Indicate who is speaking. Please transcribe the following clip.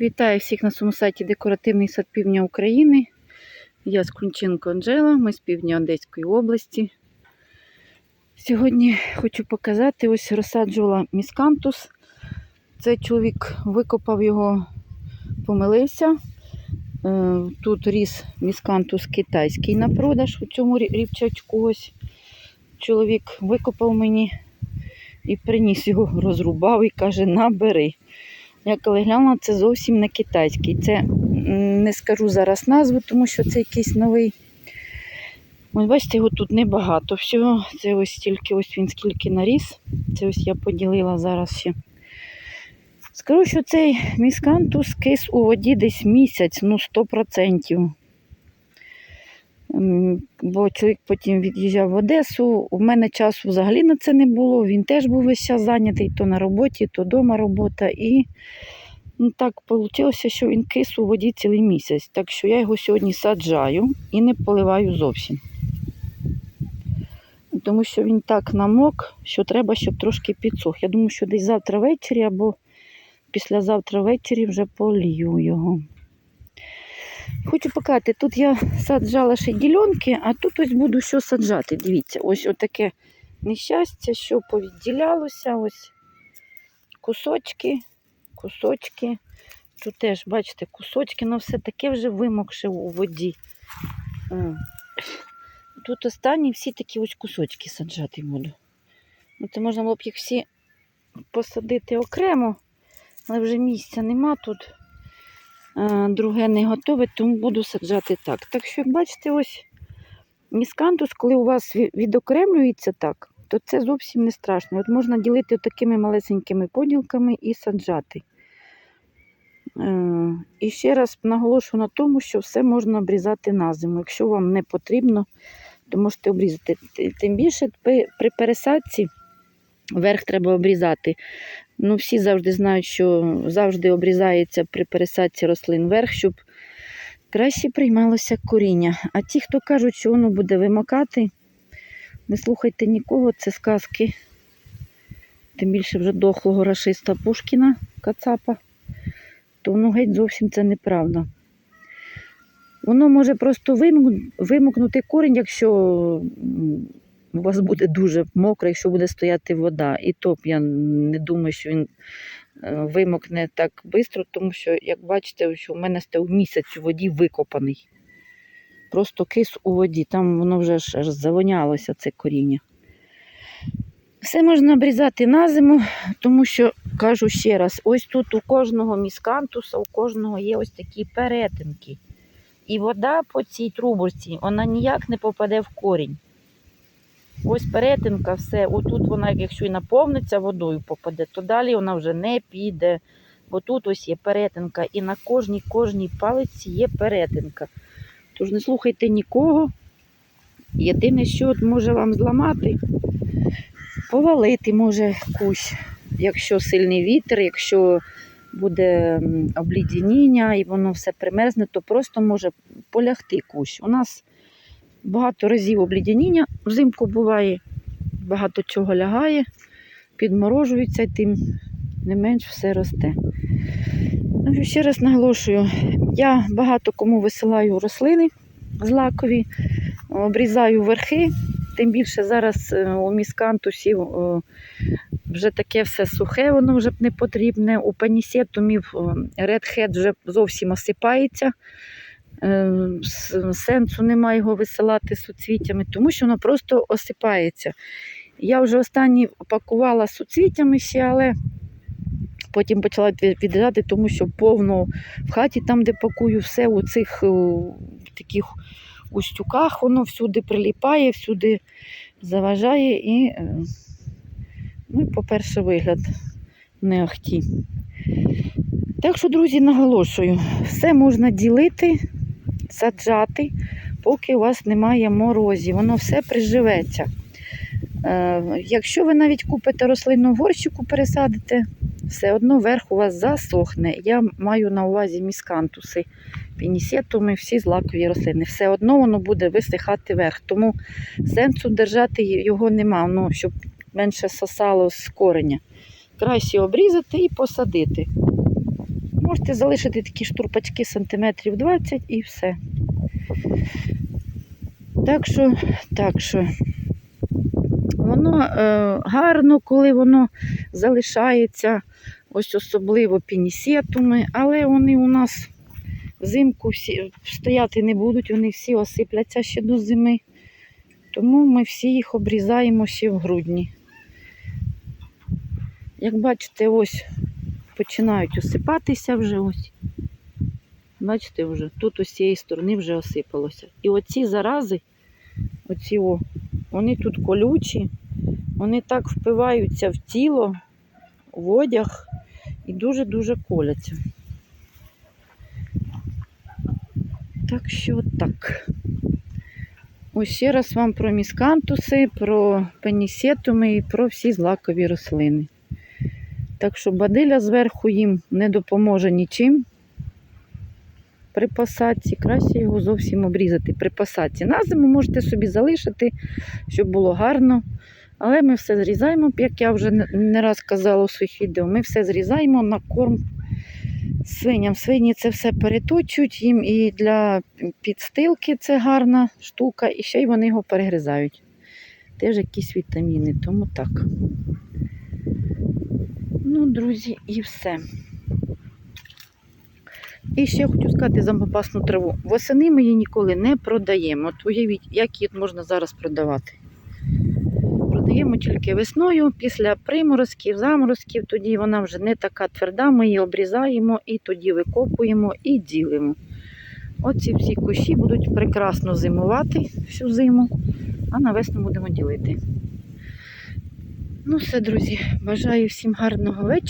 Speaker 1: Вітаю всіх на своєму сайті Декоративний сад Півдня України. Я Скрунченко Анжела, ми з півдня Одеської області. Сьогодні хочу показати, ось розсаджувала міскантус. Цей чоловік викопав його, помилився. Е, Тут ріс міскантус китайський на продаж у цьому рівчачку. Ось чоловік викопав мені і приніс його, розрубав і каже, набери. Я коли глянула, це зовсім не китайський. Це не скажу зараз назву, тому що це якийсь новий. Ось бачите, його тут небагато всього. Це ось тільки ось він скільки наріс. Це ось я поділила зараз ще. Скажу, що цей міскантус кис у воді десь місяць, ну 100%. М, Бо чоловік потім від'їжджав в Одесу. У мене часу взагалі на це не було. Він теж був весь час зайнятий то на роботі, то вдома робота. І ну, так вийшло, що він кис у воді цілий місяць. Так що я його сьогодні саджаю і не поливаю зовсім. Тому що він так намок, що треба, щоб трошки підсох. Я думаю, що десь завтра ввечері або післязавтра ввечері вже полію його. Хочу показати, тут я саджала ще ділянки, а тут ось буду що саджати. Дивіться, ось отаке нещастя, що повідділялося, ось кусочки, кусочки. Тут теж, бачите, кусочки, але все таке вже вимокше у воді. Тут останні всі такі ось кусочки саджати буду. Ну, Це можна було б їх всі посадити окремо, але вже місця нема тут. Е, Друге не готове, тому буду саджати так. Так що, як бачите, ось міскантус, коли у вас відокремлюється так, то це зовсім не страшно. От можна ділити такими малесенькими поділками і саджати. Е, І ще раз наголошую на тому, що все можна обрізати на зиму. Якщо вам не потрібно, то можете обрізати. Тим більше при пересадці верх треба обрізати. Ну, всі завжди знають, що завжди обрізається при пересадці рослин верх, щоб краще приймалося коріння. А ті, хто кажуть, що воно буде вимокати, не слухайте нікого, це сказки. Тим більше вже дохлого рашиста Пушкіна, Кацапа, то воно геть зовсім це неправда. Воно може просто вимок- вимокнути корінь, якщо у вас буде дуже мокро, якщо буде стояти вода. І то я не думаю, що він е, вимокне так швидко, тому що, як бачите, що в мене став місяць у воді викопаний. Просто кис у воді, там воно вже аж, аж завонялося, це коріння. Все можна обрізати на зиму, тому що, кажу ще раз, ось тут у кожного міскантуса, у кожного є ось такі перетинки. І вода по цій трубочці, вона ніяк не попаде в корінь. Ось перетинка, все. Отут вона, якщо і наповниться водою попаде, то далі вона вже не піде. Бо тут ось є перетинка, і на кожній кожній палиці є перетинка. Тож не слухайте нікого. Єдине, що от може вам зламати, повалити може кущ, якщо сильний вітер, якщо буде м, облідяніння і воно все примерзне, то просто може полягти кущ. У нас багато разів облідяніння взимку буває, багато чого лягає, підморожується, тим не менш все росте. Ну, ще раз наголошую, я багато кому висилаю рослини злакові, обрізаю верхи, тим більше зараз е, у міскантусів е, вже таке все сухе, воно вже не потрібне. У панісетумів редхед вже зовсім осипається. Е, с- Сенсу немає його висилати суцвіттями, тому що воно просто осипається. Я вже останні пакувала суцвіттями ще, але потім почала від- відрізати, тому що повно в хаті, там, де пакую, все у цих е, таких устюках, воно всюди приліпає, всюди заважає і, е, ну, по-перше, вигляд не ахті. Так що, друзі, наголошую, все можна ділити, саджати, поки у вас немає морозів, воно все приживеться. Е, якщо ви навіть купите рослину в горщику, пересадите, все одно верх у вас засохне. Я маю на увазі міскантуси, пінісетуми, всі злакові рослини. Все одно воно буде висихати верх. Тому сенсу держати його нема, ну, щоб менше сосало з кореня. Краще обрізати і посадити. Можете залишити такі штурпачки сантиметрів 20 і все. Так що, так що, воно е, гарно, коли воно залишається, ось особливо пінісетуми, але вони у нас взимку всі стояти не будуть, вони всі осипляться ще до зими. Тому ми всі їх обрізаємо ще в грудні. Як бачите, ось починають осипатися вже ось. Бачите, вже тут з цієї сторони вже осипалося. І оці зарази, оці о, вони тут колючі, вони так впиваються в тіло, в одяг і дуже-дуже коляться. Так що так. Ось ще раз вам про міскантуси, про пенісетуми і про всі злакові рослини. Так що бадиля зверху їм не допоможе нічим при посадці. Краще його зовсім обрізати при посадці. На зиму можете собі залишити, щоб було гарно. Але ми все зрізаємо, як я вже не- раз казала у своїх відео, ми все зрізаємо на корм свиням. Свині це все переточують їм і для підстилки це гарна штука, і ще й вони його перегризають. Теж якісь вітаміни, тому так. Ну, друзі, і все. І ще хочу сказати за опасну траву. Восени ми її ніколи не продаємо. От уявіть, як її можна зараз продавати. Продаємо тільки весною, після приморозків, заморозків, тоді вона вже не така тверда, ми її обрізаємо і тоді викопуємо і ділимо. Оці всі кущі будуть прекрасно зимувати всю зиму, а на весну будемо ділити. Ну все, друзі, бажаю всім гарного вечора.